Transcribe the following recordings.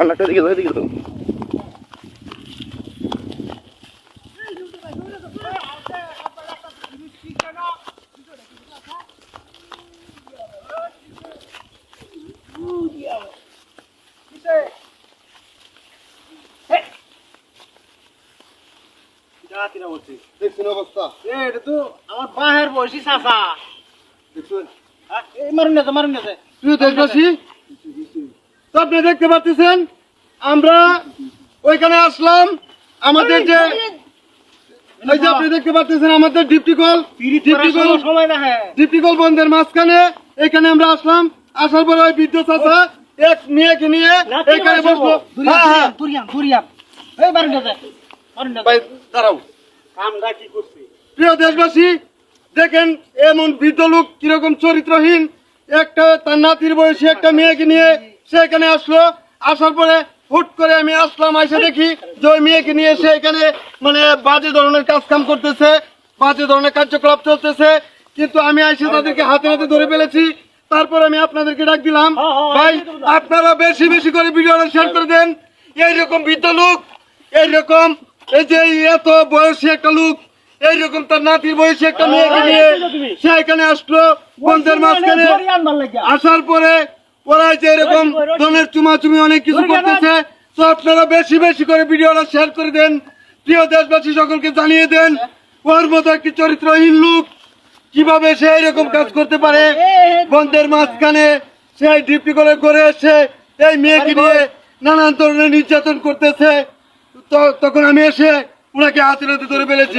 রান্নাটা দিকে দাও দিকে আমার বাহের বয়সী হ্যাঁ, এই মারুন না মারুন না প্রিয় দেশবাসী তো আপনি দেখতে পাচ্ছেন আমরা ওইখানে আসলাম আমাদের যে এই যে আপনি দেখতে পাচ্ছেন আমাদের ডিপটি কল ডিপটি কল সময় না হ্যাঁ। ডিপটি কল বন্ধের মাঝখানে এখানে আমরা আসলাম আসার পরে ওই বিদ্যুৎ চাষা এক মেয়েকে নিয়ে এখানে বসবো হ্যাঁ হ্যাঁ। দুরিয়াম দুরিয়াম এই মারুন না মারুন ভাই দাঁড়াও। কামটা কি করছে? প্রিয় দেশবাসী দেখেন এমন বৃদ্ধ লোক কীরকম চরিত্রহীন। একটা তার নাতির বয়সী একটা মেয়েকে নিয়ে সে এখানে আসলো আসার পরে হুট করে আমি আসলাম এসে দেখি যে ওই মেয়েকে নিয়ে সে এখানে মানে বাজে ধরনের কাজ কাম করতেছে বাজে ধরনের কার্যকলাপ চলতেছে। কিন্তু আমি এসে তাদেরকে হাতে হাতে ধরে ফেলেছি। তারপর আমি আপনাদেরকে ডাক দিলাম ভাই আপনারা বেশি বেশি করে ভিডিওটা শেয়ার করে দেন। এইরকম বৃদ্ধ লোক এইরকম এই যে এত বয়সী একটা লোক এইরকম তার নাতির বয়সী একটা মেয়েকে নিয়ে সে এখানে আসলো বন্ধের মাঝখানে আসার পরে ওরা যে এরকম ধনের চুমাচুমি অনেক কিছু করতেছে তো আপনারা বেশি বেশি করে ভিডিওটা শেয়ার করে দেন। প্রিয় দেশবাসী সকলকে জানিয়ে দেন ওর মতো একটি চরিত্রহীন লোক কীভাবে সে এরকম কাজ করতে পারে? বন্ধের মাঝখানে সে ডিপটি করে করে এসে এই মেয়েকে নিয়ে নানান ধরনের নির্যাতন করতেছে। তো- তখন আমি এসে ওনাকে হাতে হাতে ধরে ফেলেছি।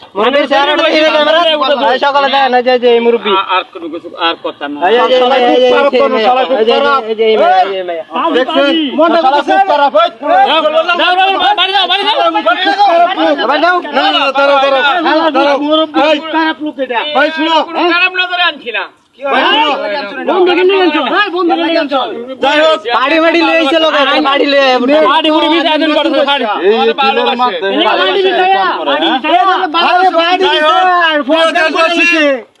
করতেছে। হ্যাঁ আপনার বাড়ি এই? এই মুরব্বি আর কোনো কিছু আর করতাম না খারাপ, এই। না, না, না। এই, লোক নজরে আনছি না গেছো হ্যাঁ বন্ধুকে নিয়ে গেছো যাই হোক, বাড়ি বুড়ি বিয়ে আয়োজন ভালোবাসে বাড়ি বিছায়া বাড়ি বিছায়া যাই হোক, প্রিয় দেশবাসী,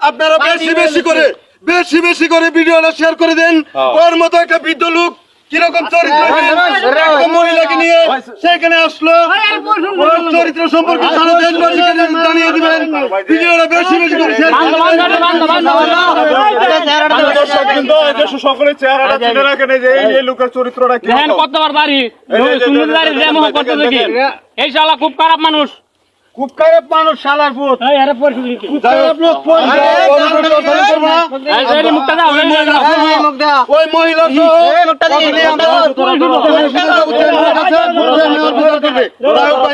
আপনারা বেশি বেশি করে বেশি বেশি করে ভিডিওটা শেয়ার করে দেন ওর মতো একটা বৃদ্ধ লোক কীরকম চরিত্র মহিলাকে নিয়ে সেখানে আসলো ওর চরিত্র সম্পর্কে সারা দেশবাসীকে জানিয়ে দিবেন ভিডিওটা বেশি বেশি করে শেয়ার করে দেন সকলে চেহারাটা চিনে রাখেন এই যে এই এই লোকের চরিত্রটা কি দেখেন কতবার বাড়ি সুন্দর বাড়ি যেমন করতে দেখি এই শালা খুব খারাপ মানুষ খুব খারাপ মানুষ শালার পুত এই আরে পরিশুদ্ধি খারাপ লোক। ওই মহিলা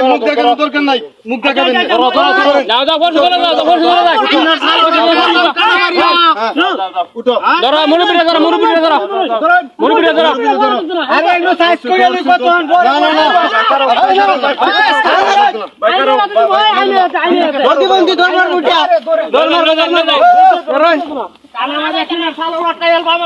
মুখ দেখানোর দরকার নাই মুখ দেখাবেন না। যাও যাও ফোন করে দাও ফোন করে দাও উঠো ধরো ধরো মুরব্বিটা ধরো ধরো আরে এগুলো সাইজ করে লই কত না না না প্রতিবন্ধী ধর্মের মুঠিয়া ধর মার ধর মার কানে মাঝে কিনা সালো একটা এলবাম